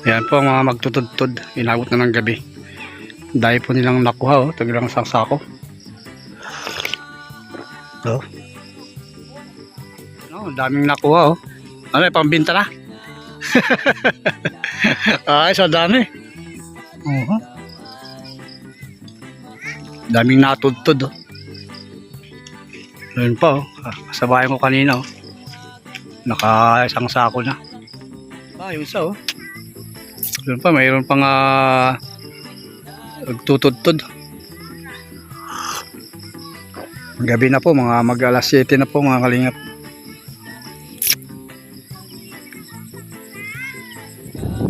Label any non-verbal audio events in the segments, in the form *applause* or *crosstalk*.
Ayan po ang mga magtutudtod. Inabot na ng gabi. Dahil po nilang nakuha oh. Tagilang isang sako. Oh. Oh, ang daming nakuha oh. Ano, eh, pambinta na? *laughs* Ay, sa dami. Oo. Daming natudtod oh. Ayun pa oh. Ah, Kasabayan ko kanina oh. Naka isang sako na. Ah, yung isa oh. Yun pa, mayroon pang uh, nagtutudtod. Gabi na po, mga mag alas 7 na po mga kalingap.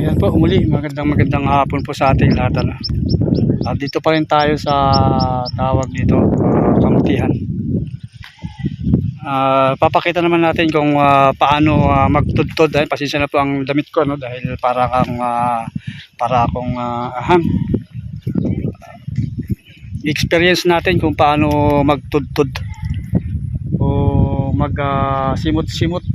Ayan po, umuli. Magandang magandang hapon po sa ating lahat. Ano. At dito pa rin tayo sa tawag dito, uh, kamutihan. Ah, papakita naman natin kung ah, paano ah, magtudtod. Dahil pasensya na po ang damit ko no dahil para kang ah, para akong uh, experience natin kung paano magtudtod. O mag ah, simot-simot.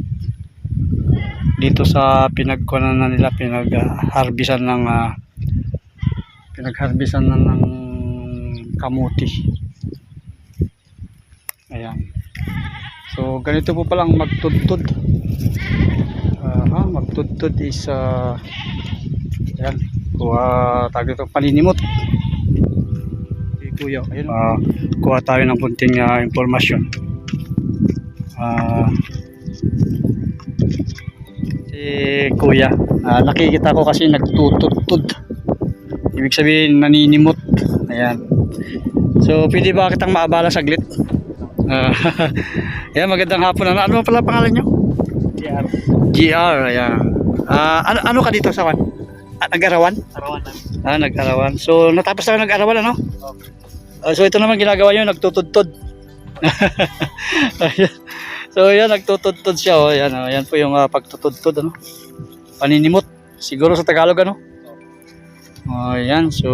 Dito sa pinagkunan na nila pinag ah, harbisan ng ah, pinagharbisan na ng kamuti. Ayan So ganito po palang magtudtod. Ah, ha, magtudtod is uh, yan, kuha tayo ito paninimot. Si Kuya, ayun. Ah, kuha tayo ng kunting ah, impormasyon. Ah, si Kuya, ah, nakikita ko kasi nagtutudtod. Ibig sabihin naninimot. Ayan. So pwede ba kitang maabala saglit? Ah, *laughs* yan, magandang hapon. Ano, ano pala pangalan nyo? GR. GR, ayan. Ah, ano, ano ka dito sa kan? Ah, nag-arawan? Arawan lang. Ah, nag-arawan. So, natapos na nag-arawan, ano? Ah, so, ito naman ginagawa nyo, nagtutudtod. *laughs* So, yan, nagtutudtod siya, oh. Yan, oh. yan po yung ah, pagtutudtod, ano? Paninimot. Siguro sa Tagalog, ano? Oh, yan. So,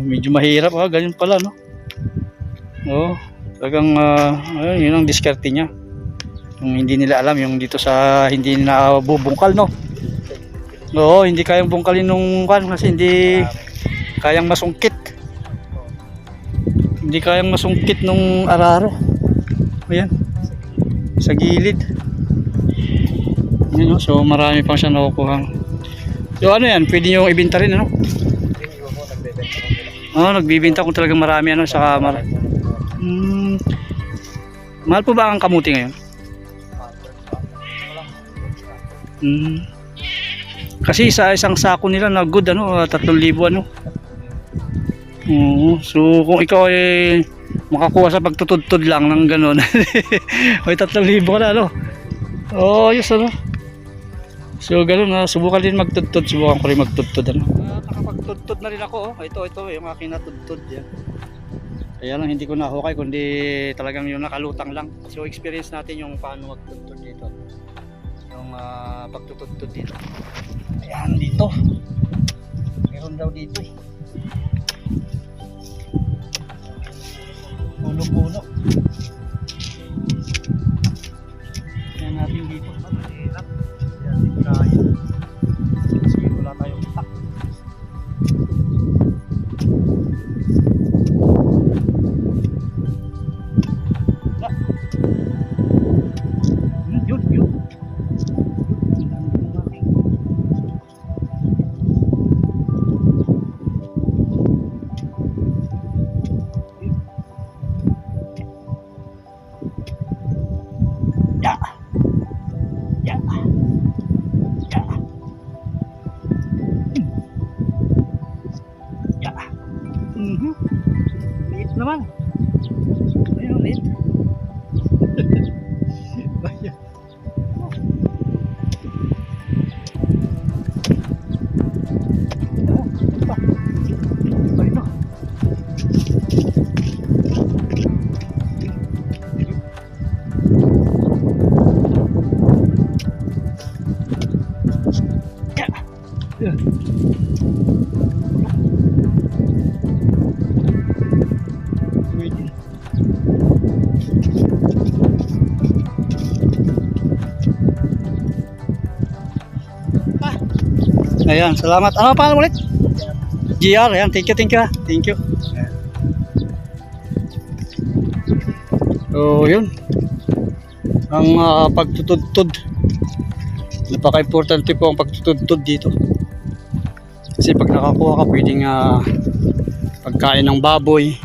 medyo mahirap, ah. Ganyan pala, no? Oh, talagang, ah, ayun, yun ang diskarte niya. Yung hindi nila alam, yung dito sa hindi na bubungkal, no? Oo, hindi kayang bungkalin nung kan kasi hindi kayang masungkit. Hindi kayang masungkit nung araro. Ayan. Sa gilid. Ayan, no? So marami pang siya nakukuha. So ano yan, pwede nyo ibenta rin ano? Oo, nagbibenta kung talagang marami ano, saka mar hmm, mahal po ba ang kamuti ngayon? Hmm. Kasi sa isang sako nila na good ano, ah, 3,000 ano. Oo. So kung ikaw ay makakuha sa pagtutudtod lang ng ganun. *laughs* may 3,000 ka na ano. Oh, yes ano. So ganun na, subukan din magtudtod, subukan ko rin magtudtod ano. Uh, na rin ako oh. Ito, ito yung aking natudtod yan. Kaya lang hindi ko nahukay kundi talagang yung nakalutang lang. So experience natin yung paano magtudtod dito. Yung uh, pagtutudtod dito. Ayan dito. Meron daw dito eh. Puno-puno. Ayan, salamat. Ano pa ulit? GR, ayan. Thank you, thank you. ah. Thank you. So, yun. Ang ah, pagtutudtod. Napaka-importante po ang pagtutudtod dito. Kasi pag nakakuha ka, pwedeng ah, pagkain ng baboy.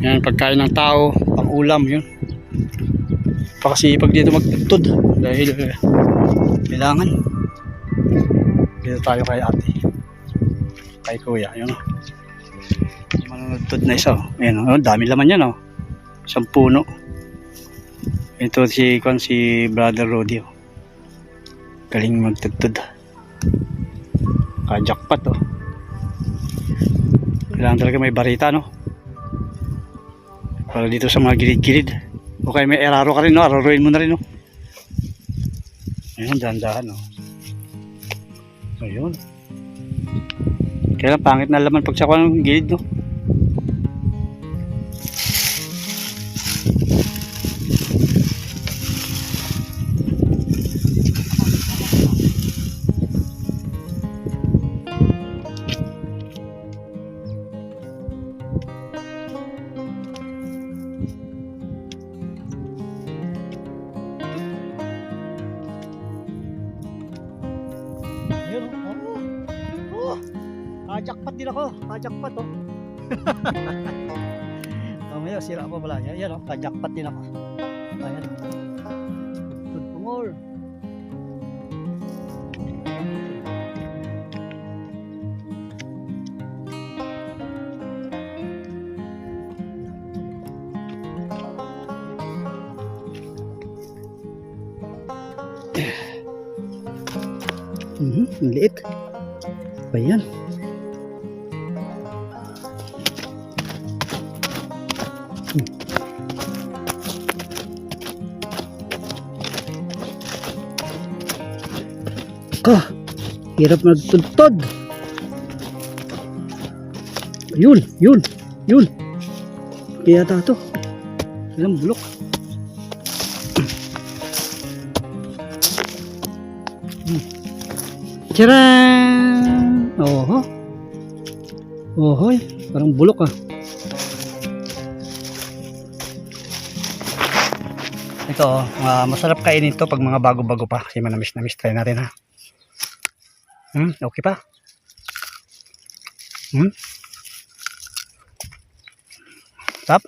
Yan, pagkain ng tao, pang ulam, yun. Pakasipag dito magtutod dahil eh, kailangan. Dito tayo kay ate. Kay kuya, yun. Manunod na isa, oh. Ayan, oh, dami laman yan, oh. Isang puno. Ito si, kon si Brother Roddy, oh. Galing magtutod. Ka-jackpot, oh. Kailangan talaga may barita, no? Para dito sa mga gilid-gilid. O kaya may eraro ka rin, no? Araruin mo na rin, no? Ayun, dahan-dahan, no? Ayun. Kaya pangit na laman pag sa ng gilid, no? Kajakpat din ako. Kajakpat, oh. *laughs* Mamaya, sira pa pala niya. Yan, oh. Kajakpat din ako. Ayan. Good. Mhm, ang liit. Ayan. Hmm. Hirap nagtuntod. Yun, yun, yun. Kaya tato. Ilang bulok. Tcharan! Oho. Ohoy, parang bulok ah. Ito, oh, ah, masarap kainin to pag mga bago-bago pa kasi manamis-namis try natin ha. Hmm, okay pa. Hmm? Tap.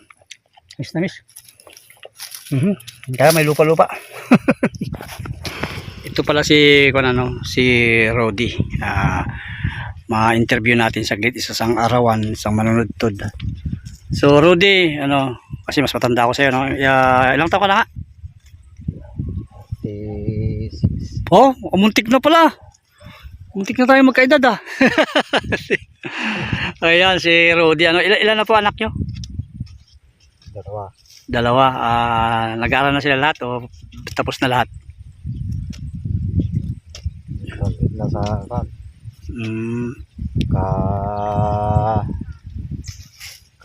Miss na miss. Mhm. Kaya may lupa-lupa. *laughs* Ito pala si kung ano, si Rodi. Ah, ma-interview natin saglit isa sang arawan, isang manunudtod. So Rodi, ano, kasi mas matanda ako sa iyo, no? Ya, ilang taon ka na? nga? Eh, six. Oh, umuntik na pala. Muntik na tayo magkaedad ah. *laughs* Ayan si Rodi, ano, ilan, ilan na po anak nyo? Dalawa. Dalawa, ah, nag-aaral na sila lahat o tapos na lahat? Nandit na sa kan. Mm, Ka...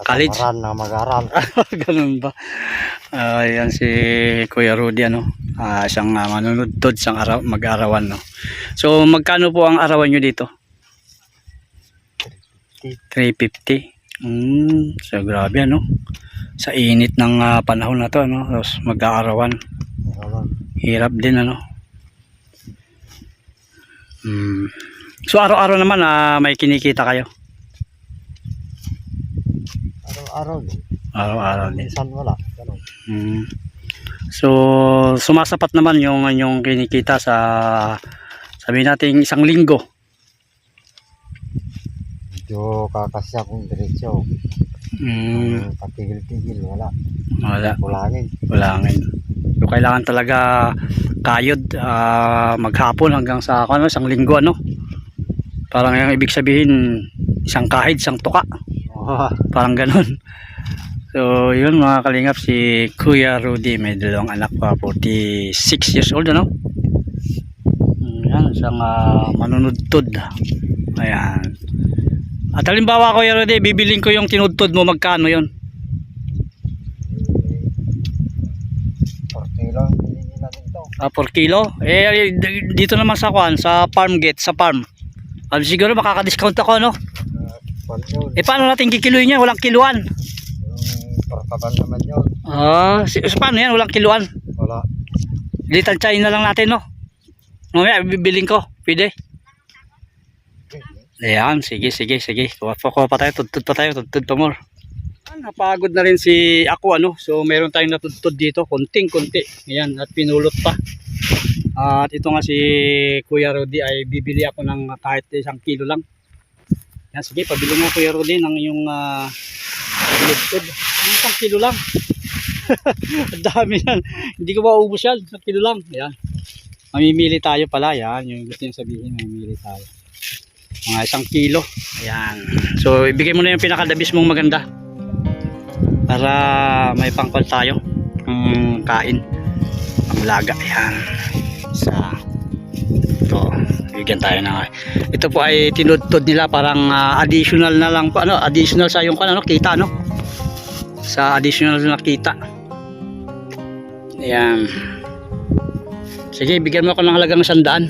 College? Katamaran na mag-aral. *laughs* Ganun ba? Ah, Ayan si Kuya Rudy ano. Ah, siyang uh, manunudtod siyang araw, mag-arawan no. So magkano po ang arawan nyo dito? 350. Mm, so grabe ano. Sa init ng ah, panahon na to ano, tapos mag-aarawan. Arawan. Hirap din ano. Mm. So araw-araw naman ah, may kinikita kayo. Araw-araw din. Araw-araw din. Minsan wala. Ganun. Mm. So, sumasapat naman yung yung kinikita sa sabi natin isang linggo. Medyo kakasya kong diretsyo. Mm. Patigil-tigil. Wala. wala, Kulangin. wala ngayon. So, kailangan talaga kayod ah, maghapon hanggang sa ano, isang linggo ano. Parang yung ibig sabihin isang kahid, isang tuka. Oh, *laughs* Parang ganun. So, yun mga kalingap si Kuya Rudy may dalawang anak pa 46 years old ano. Mm, Yan, isang uh, manunudtod. Ayan. At halimbawa Kuya Rudy, bibiling ko yung tinudtod mo magkano. Hindi natin to. Ah, 4 kilo. Eh, dito naman sa kwan, sa farm gate, sa farm. Ah, siguro makaka-discount ako, no? Kwan yun. Eh, paano natin kikiluin yan? Walang kiluan. Yung portable naman yun. Ah, si, so, paano yan? Walang kiluan. Wala. Litan China lang natin, no? Mamaya, bibiling ko. Pwede. Ayan, sige, sige, sige. Kuha pa, tayo, tudtod pa tayo, tudtod pa more. Ah, Napagod na rin si ako, ano. So, meron tayong natudtod dito, konting-konti. Ayan, at pinulot pa. At ito nga si Kuya Rudy ay bibili ako ng kahit isang kilo lang. Yan, sige, pabili mo Kuya Rudy ng yung uh, tudtod. Yung Isang kilo lang. *laughs* Ang dami yan. Hindi ko maubos yan. Isang kilo lang. Ayan. Mamimili tayo pala. Yan. Yung gusto niya sabihin, mamimili tayo. Mga isang kilo. Ayan. So, ibigay mo na yung pinakadabis mong maganda. Para may pangkol tayo. Ang kain. Ang laga. Ayan. Sa ito. Bigyan tayo na. Ito po ay tinudtod nila parang ah, additional na lang po. Ano, additional sa yung ano, kita, no? Sa additional na kita. Ayan. Sige, bigyan mo ako ng halagang sandaan.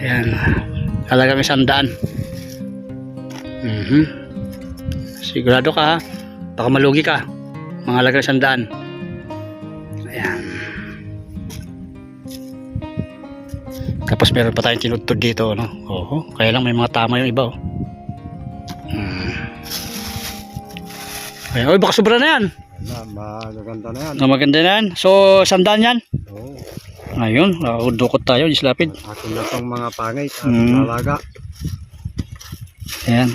Ayan. Halagang sandaan. Mhm. Sigurado ka ha. Baka malugi ka. Mga halagang sandaan. Ayan. Tapos meron pa tayong tinutod dito, no? Oo. Kaya lang may mga tama yung iba, oh. Hmm. Ayan. Oy, baka sobra na yan. Wala. Magaganda na yan. Na maganda na yan. So, sandaan yan. Oo. Ayun, nakakudukot tayo, dislapid. Akin na tong mga pangit. At Mm. lalaga. Ayan.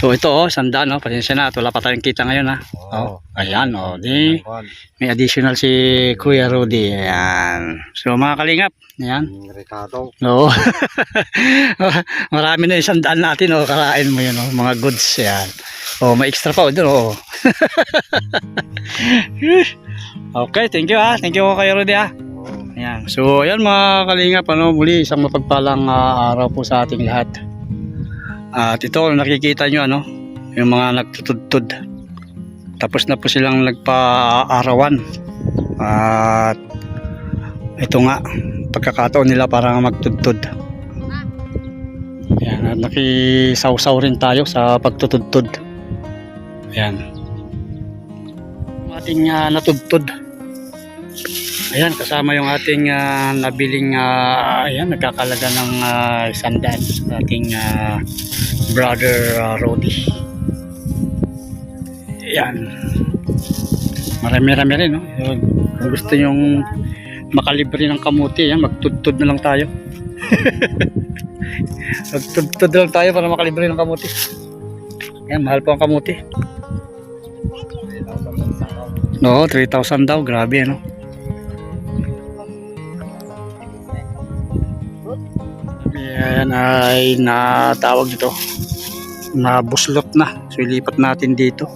So, ito oh, sandaan, oh. Pasensya na, at wala pa tayong kita ngayon, ha. Oo. Oh, ayan, oh. Di, may additional si Kuya Rudy. Ayan. So, mga kalingap. Ayan. Yung Ricardo. No. *laughs* Marami na yung sandaan natin, oh. Karain mo yun, oh. Mga goods, ayan. Oh, may extra pa, oh. Doon, oh. *laughs* okay, thank you, ha. Thank you, Kuya Rudy, ha. Oo. Ayan. So, ayan mga kalingap, ano, muli isang mapagpalang ah, araw po sa ating lahat. At ito, nakikita nyo, ano, yung mga nagtutudtod. Tapos na po silang nagpa-arawan. At ito nga, pagkakataon nila para magtudtod. Ayan, at nakisawsaw rin tayo sa pagtutudtod. Ayan. Ating ah, natudtod. Ayan, kasama yung ating ah, nabiling, ah, ayan, nagkakalaga ng uh, sandaan sa ating ah, brother uh, Rody. Ayan. Marami-rami rin, no? Kung gusto yung makalibre ng kamuti, ayan, magtudtod na lang tayo. *laughs* magtudtod lang tayo para makalibre ng kamuti. Ayan, mahal po ang kamuti. No, 3,000 daw. Grabe, ano? Yan ay natawag dito. Nabuslot na. So ilipat natin dito.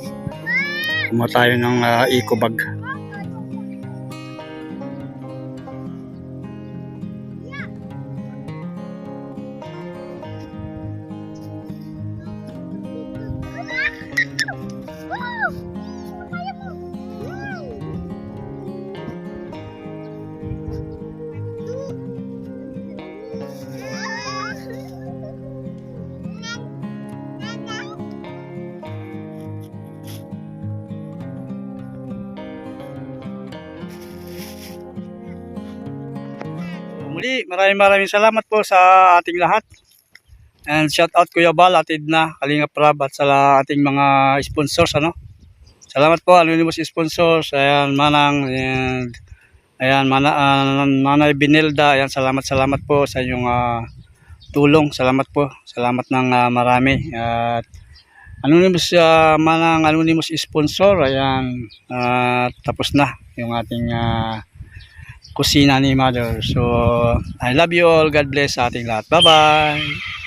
Kumuha tayo ng ah, eco bag. Muli, maraming maraming salamat po sa ating lahat. And shout out Kuya Bal, Atid na, Kalinga Prab at sa ating mga sponsors ano. Salamat po anonymous sponsors, ayan Manang and ayan Mana ah, Manay Binilda, ayan salamat salamat po sa inyong ah, tulong. Salamat po. Salamat ng ah, marami. At anonymous ah, Manang anonymous sponsor, ayan ah, tapos na yung ating ah, kusina ni mother. So, I love you all. God bless sa ating lahat. Bye-bye.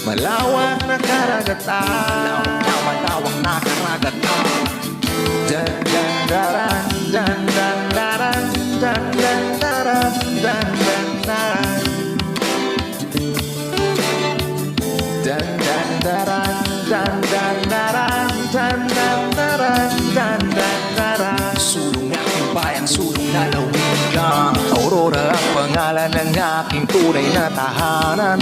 Malawak na karagatan. Malawak na karagatan. Dan dan daran Dan dan daran Dan dan daran Dan dan daran. Dan dan daran Dan dan daran Dan dan daran Dan dan daran. Sulong aking bayan, sulong lalawigan Aurora ang pangalan ng aking tunay na tahanan